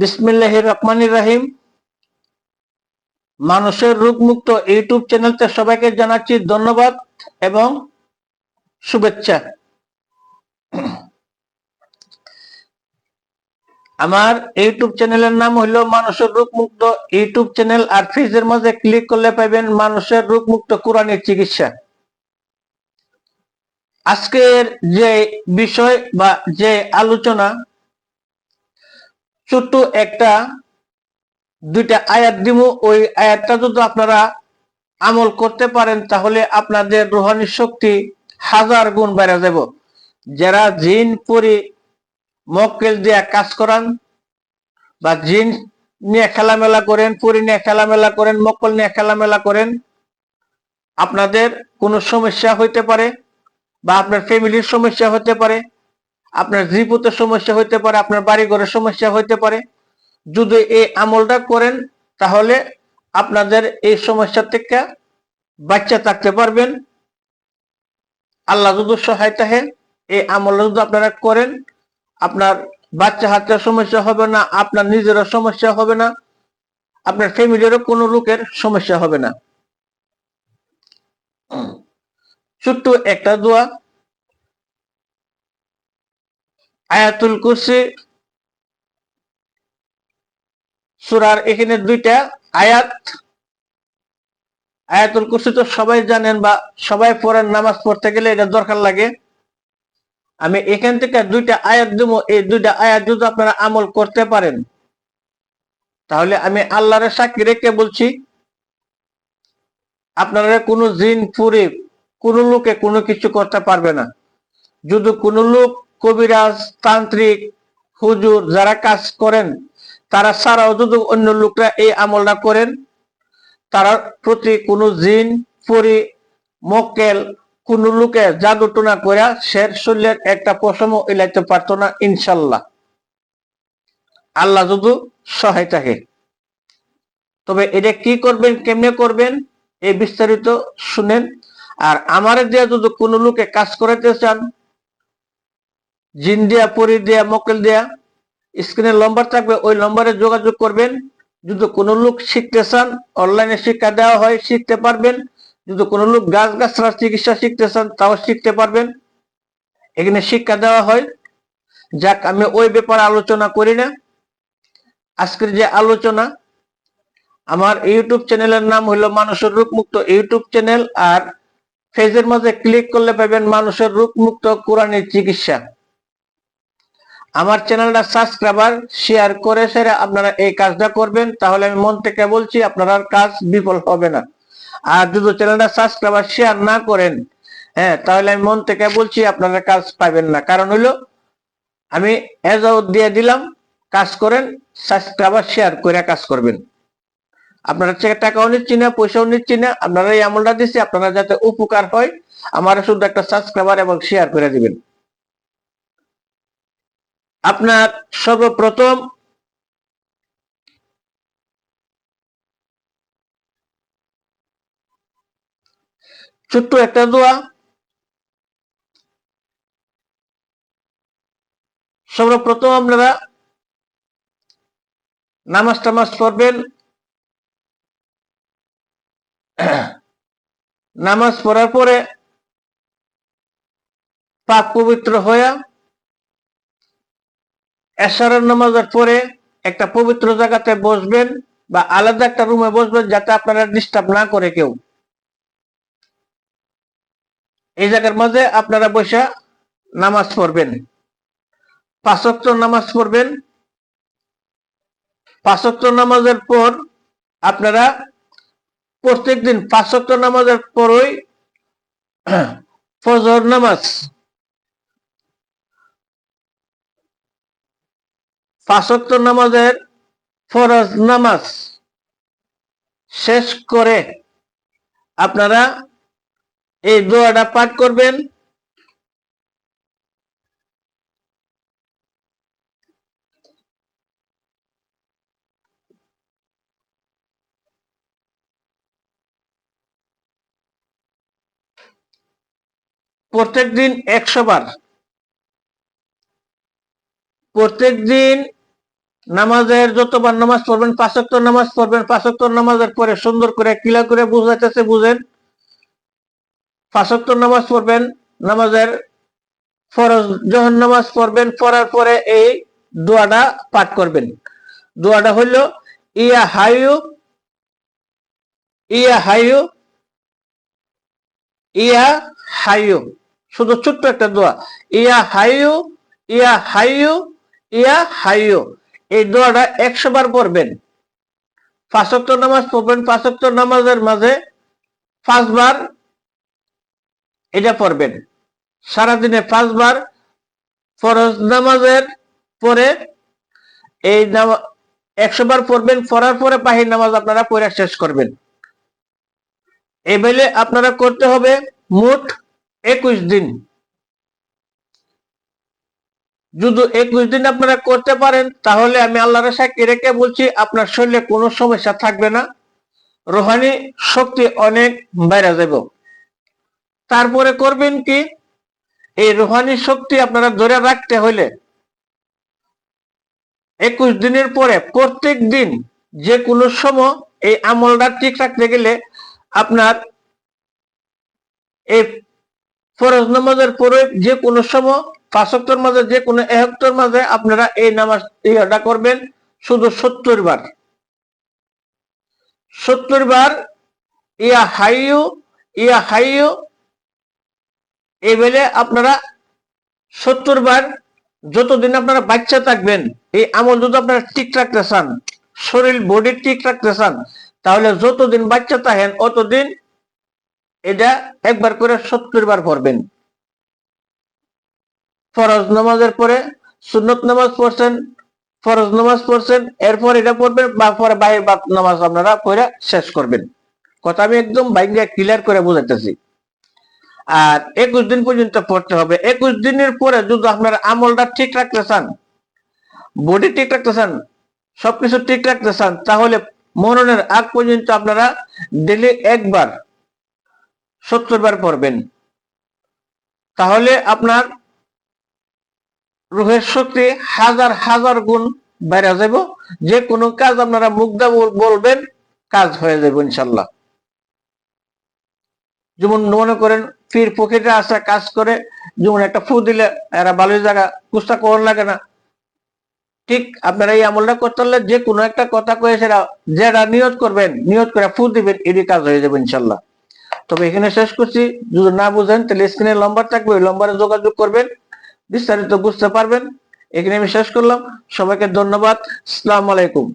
বিসমিল্লাহ রহমানির রাহিম। মানুষের রোগমুক্ত ইউটিউব চ্যানেলতে সবাইকে জানাচ্ছি ধন্যবাদ এবং শুভেচ্ছা। আমার ইউটিউব চ্যানেলের নাম হলো মানুষের রোগমুক্ত ইউটিউব চ্যানেল, আর ফেজের মধ্যে ক্লিক করলে পাবেন মানুষের রোগমুক্ত কোরআনের চিকিৎসা। আজকের যে বিষয় বা যে আলোচনা ছোট্ট একটা দুইটা আয়াত দিব ওই আয়াতটা যদি আপনারা আমল করতে পারেন, তাহলে আপনাদের রোহানি শক্তি হাজার গুণ বেড়ে যাব। যারা জিন পরি মক্কেল দিয়ে কাজ করান বা জিন নিয়ে খেলামেলা করেন, পরি নিয়ে খেলামেলা করেন, মক্কল নিয়ে খেলামেলা করেন, আপনাদের কোনো সমস্যা হইতে পারে বা আপনার ফ্যামিলির সমস্যা হতে পারে। আপনার জীবতের সমস্যা হইতে পারে, আপনার বাড়ি ঘরের সমস্যা হইতে পারে। যদি এই আমলটা করেন, তাহলে আপনাদের এই সমস্যা থেকে বাচ্চা থাকতে পারবেন। আল্লাহ যদি সহায়তা হে এই আমল যদি আপনারা করেন, আপনার বাচ্চা হাতের সমস্যা হবে না, আপনার নিজেরও সমস্যা হবে না, আপনার ফ্যামিলিরও কোনো লোকের সমস্যা হবে না। ছোট্ট একটা দোয়া। আয়াতুল কুরসি। সুরার এখানে দুইটা আয়াত। আয়াতুল কুরসি তো সবাই জানেন বা সবাই পড়েন, নামাজ পড়তে গেলে এটা দরকার লাগে। আমি এখান থেকে দুইটা আয়াত দেব, এই দুইটা আয়াত যদি আপনারা আমল করতে পারেন, তাহলে আমি আল্লাহরের সাক্ষী রেখে বলছি, আপনারা কোনো জিন ফুরি কোনো লোকে কোনো কিছু করতে পারবে না। যদি কোনো লোক কবিরাজ, তান্ত্রিক, হুজুর যারা কাজ করেন, তারা ছাড়াও যদি অন্য লোকরা এই আমলটা করেন, তারা প্রতি কোনো জিন, পরি, মক্কেল, কোন লোকে জাদু টোনা করে শের শরীরের একটা পশম ইলাইতে পারতো না, ইনশাল্লাহ। আল্লাহ যদি সহায় থাকে। তবে এটা কি করবেন, কেমনে করবেন, এই বিস্তারিত শুনেন। আর আমার দিয়ে যদি কোনো লোকে কাজ করাতে চান জিন দিয়া, পরি দিয়া, মক্কেল দিয়া, স্ক্রিনে নম্বর থাকবে, ওই নম্বরে যোগাযোগ করবেন। যদি কোনো লোক শিখতে চান, অনলাইনে শিক্ষা দেওয়া হয়, শিখতে পারবেন। যদি কোনো লোক গাছ গাছড়ার চিকিৎসা শিখতে চান, তাও শিখতে পারবেন। এখানে শিক্ষা দেওয়া হয়। যাক, আমি ওই ব্যাপারে আলোচনা করি না। আজকের যে আলোচনা, আমার ইউটিউব চ্যানেলের নাম হলো মানুষের রোগ মুক্ত ইউটিউব চ্যানেল, আর ফেজের মাঝে ক্লিক করলে পাবেন মানুষের রোগ মুক্ত কোরআনের চিকিৎসা। আমার চ্যানেলটা সাবস্ক্রাইবার শেয়ার করে সেরে আপনারা এই কাজটা করবেন, তাহলে আমি মন থেকে বলছি আপনার কাজ বিফল হবে না। আর যদি চ্যানেলটা সাবস্ক্রাইবার শেয়ার না করেন হ্যাঁ তাহলে আমি মন থেকে বলছি আপনারা কাজ পাবেন না। কারণ হলো, আমি এজাউট দিয়ে দিলাম, কাজ করেন, সাবস্ক্রাইবার শেয়ার করে কাজ করবেন। আপনারা টাকাও নিচ্ছি না, পয়সাও নিচ্ছি না, আপনারা এই আমলটা দিচ্ছি, আপনারা যাতে উপকার হয়, আমার শুধু একটা সাবস্ক্রাইবার এবং শেয়ার করে দিবেন। আপনার সর্বপ্রথম ছোট্ট একটা দোয়া। সর্বপ্রথম আপনারা নামাজ টামাজ পড়বেন। নামাজ পড়ার পরে পাক পবিত্র হয়ে এশারের নামাজের পরে একটা পবিত্র জায়গাতে বসবেন বা আলাদা একটা রুমে বসবেন যাতে আপনারা ডিস্টার্ব না করে কেউ। এই জায়গার মাঝে আপনারা বসে নামাজ পড়বেন। পাঁচক্ত নামাজ পড়বেন। পাঁচক্ত নামাজের পর আপনারা প্রত্যেকদিন পাঁচক্ত নামাজের পরই ফজর নামাজ পাঁচক্ত নামাজের ফরজ নামাজ শেষ করে আপনারা এই দোয়াটা পাঠ করবেন। প্রত্যেক দিন একশো বার প্রত্যেক দিন নামাজের যতবার নামাজ পড়বেন পাঁচক্ত নামাজ পড়বেন পাঁচক্ত নামাজের পরে সুন্দর করে কিলা করে বুঝাইতেছে, বুঝেন? পাঁচক্ত নামাজ পড়বেন, নামাজের ফরজ যখন নামাজ পড়বেন, পড়ার পরে এই দোয়াটা পাঠ করবেন। দোয়াটা হইল, ইয়া হায়ু ইয়া হায়ু ইয়া হায়ু শুধু ছোট্ট একটা দোয়া, ইয়া হায়ু ইয়া হায়ু ইয়া হায়ু এই দোয়াটা একশো বার পড়বেন। পাঁচক্ত নামাজ পড়বেন পাঁচক্ত নামাজের মাঝে পাঁচবার এটা পড়বেন। সারাদিনে পাঁচবার ফরজ নামাজের পরে এই একশো বার পড়বেন, পড়ার পরে বাহির নামাজ আপনারা পড়ে শেষ করবেন। এবেলে আপনারা করতে হবে মোট একুশ দিন। যদি একুশ দিন আপনারা করতে পারেন, তাহলে আমি আল্লাহর সাক্ষী রেখে বলছি, আপনার শরীরে কোনো সমস্যা থাকবে না। রোহানি শক্তি অনেক বাইরে যাব। তারপরে করবেন কি? এই রোহানি শক্তি আপনারা ধরে রাখতে হলে একুশ দিনের পরে প্রত্যেক দিন যে কোনো সময় এই আমলটা ঠিক রাখতে গেলে আপনার এই ফরজ নামাজের পরে যে কোনো সময় পাঁচক্তর মাঝে যে কোনো একত্তর মাঝে আপনারা এই নামাজ ইয়েটা করবেন শুধু সত্তর বার। সত্তর বার, ইয়া হাইয়ু ইয়া হাইয়ু, এই বেলে আপনারা সত্তর বার যতদিন আপনারা বাচ্চা থাকবেন, এই আমল যদি আপনারা ঠিক রাখতে চান শরীর বডি ঠিক রাখতে চান তাহলে যতদিন বাচ্চা থাকেন, অতদিন এটা একবার করে সত্তর বার পড়বেন। ফরজ নামাজের পরে সুন্নত নামাজ পড়ছেন, ফরজ নামাজ পড়ছেন, এরপর এটা পড়বেন, বা পরে বাইরের বাদ নামাজ আপনারা পড়ে শেষ করবেন। কথা আমি একদম বাইরে ক্লিয়ার করে বোঝাইতেছি। আর একুশ দিন পর্যন্ত পড়তে হবে। একুশ দিনের পরে যদি আপনার আমলটা ঠিক রাখতে চান বডি ঠিক রাখতে চান, সবকিছু ঠিক রাখতে চান, তাহলে মরণের আগ পর্যন্ত আপনারা ডেলি একবার সত্তর বার পড়বেন। তাহলে আপনার রুহের শক্তি হাজার হাজার গুণ বাইরে যাব যে কোনো কাজ আপনারা মুগ্ধা বলবেন, কাজ হয়ে যাবে ইনশাল্লাহ যেমন মনে করেন ফির পকেটে আসা কাজ করে, যেমন একটা ফু দিলে এরা ভালোই জায়গা কুস্তা করন লাগে না। ঠিক আপনারা এই আমলটা করতে পারলে যে কোনো একটা কথা কয়ে সেটা যেটা নিয়ত করবেন, নিয়ত করে ফু দিবেন এরই কাজ হয়ে যাবে ইনশাল্লাহ তবে এখানে শেষ করছি। যদি না বুঝেন, তাহলে স্ক্রিনে লম্বার থাকবে, ওই লম্বারে যোগাযোগ করবেন। বিস্তারিত বুঝতে পারবেন। এখানে আমি শেষ করলাম। সবাইকে ধন্যবাদ। সালাম আলাইকুম।